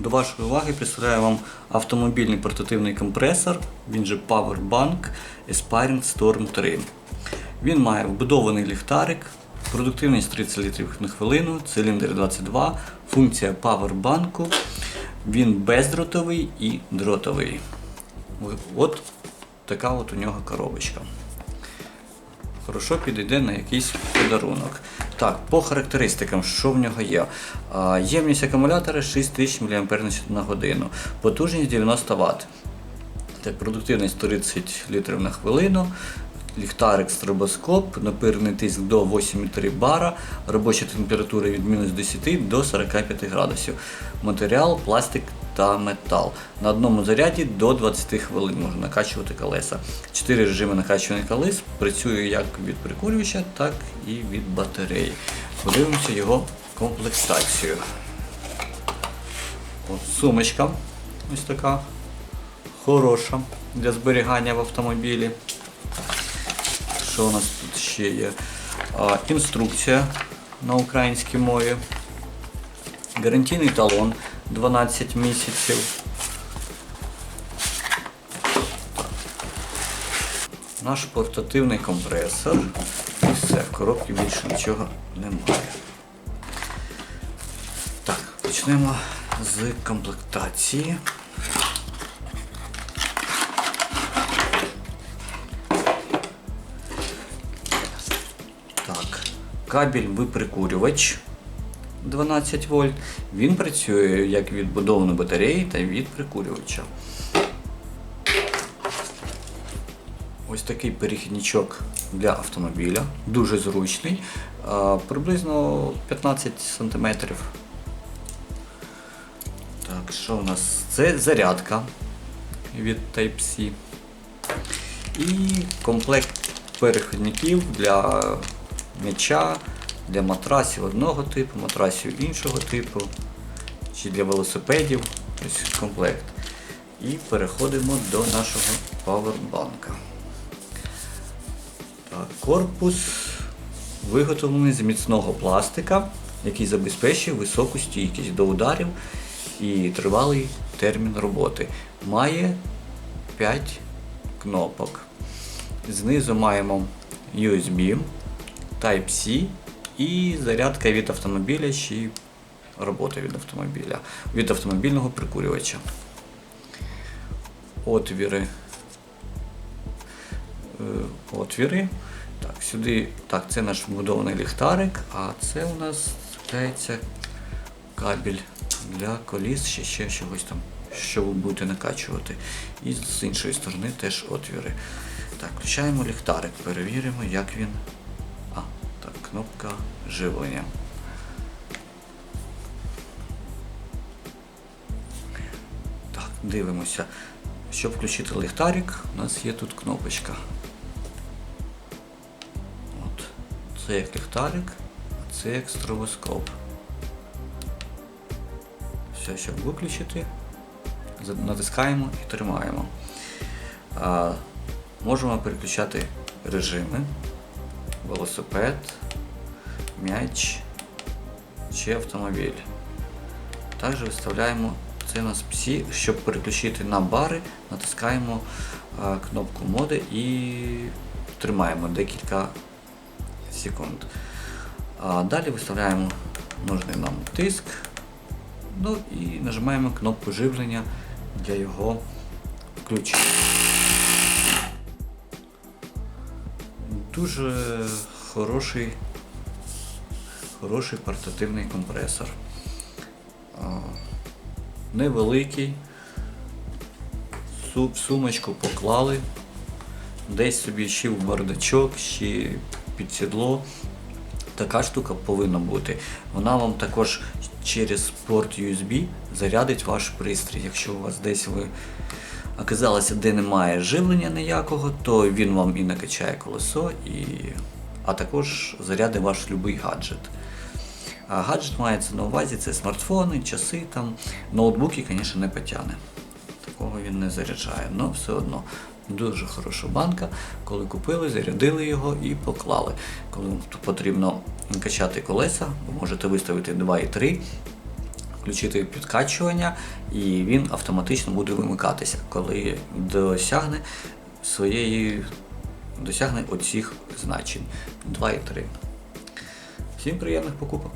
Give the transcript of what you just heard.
До вашої уваги представляю вам автомобільний портативний компресор, він же Powerbank Aspiring Storm 3. Він має вбудований ліхтарик, продуктивність 30 літрів на хвилину, циліндр 22, функція павербанку. Він бездротовий і дротовий. От така от у нього коробочка. Хорошо підійде на якийсь подарунок. Так, по характеристикам, що в нього є? Ємність акумулятора 6000 мАч на годину, потужність 90 Вт. Так, продуктивність 30 літрів на хвилину, ліхтарик стробоскоп, напирний тиск до 8,3 бара, робоча температура від мінус 10 до 45 градусів. Матеріал, пластик та метал. На одному заряді до 20 хвилин можна накачувати колеса. Чотири режими накачування колес працює як від прикурювача, так і від батареї. Подивимося його комплектацію. От, сумочка ось така хороша для зберігання в автомобілі. Що у нас тут ще є? А, інструкція на українській мові. Гарантійний талон 12 місяців. Наш портативний компресор. І все, в коробці більше нічого немає. Так, почнемо з комплектації. Так, кабель виприкурювач 12 вольт. Він працює як від будованої батареї та від прикурювача. Ось такий перехідничок для автомобіля, дуже зручний, приблизно 15 см. Так, що у нас? Це зарядка від Type-C. І комплект перехідників для м'яча, для матрасів одного типу, матрасів іншого типу, чи для велосипедів. Ось комплект. І переходимо до нашого павербанка. Корпус виготовлений з міцного пластика, який забезпечує високу стійкість до ударів і тривалий термін роботи. Має 5 кнопок. Знизу маємо USB, Type-C і зарядка від автомобіля чи робота від автомобіля, від автомобільного прикурювача. Отвіри. Е, Отвіри. Так, сюди, так, це наш вбудований ліхтарик, а це у нас з'являється кабель для коліс, ще, ще чогось там, що ви будете накачувати. І з іншої сторони теж отвіри. Так, включаємо ліхтарик, перевіримо, як він. Кнопка живлення. Так, дивимося. Щоб включити ліхтарик, у нас є тут кнопочка. От. Це як ліхтарик, а це як стробоскоп. Все, щоб виключити, натискаємо і тримаємо. А, можемо переключати режими, велосипед, м'яч чи автомобіль. Також виставляємо це нас псі, щоб переключити на бари, натискаємо а, кнопку моди і тримаємо декілька секунд. А далі виставляємо нужний нам тиск. Ну і нажимаємо кнопку живлення для його включення. Дуже хороший, хороший портативний компресор. Невеликий. В сумочку поклали. Десь собі ще в бардачок, ще під сідло. Така штука повинна бути. Вона вам також через порт USB зарядить ваш пристрій. Якщо у вас десь ви оказалося, де немає живлення ніякого, то він вам і накачає колесо, і... а також зарядить ваш любий гаджет. А гаджет мається на увазі, це смартфони, часи, там, ноутбуки, звісно, не потягне. Такого він не заряджає, але все одно. Дуже хороша банка. Коли купили, зарядили його і поклали. Коли потрібно качати колеса, ви можете виставити 2,3 включити підкачування, і він автоматично буде вимикатися, коли досягне своєї досягне оцих значень 2 і 3. Всім приємних покупок!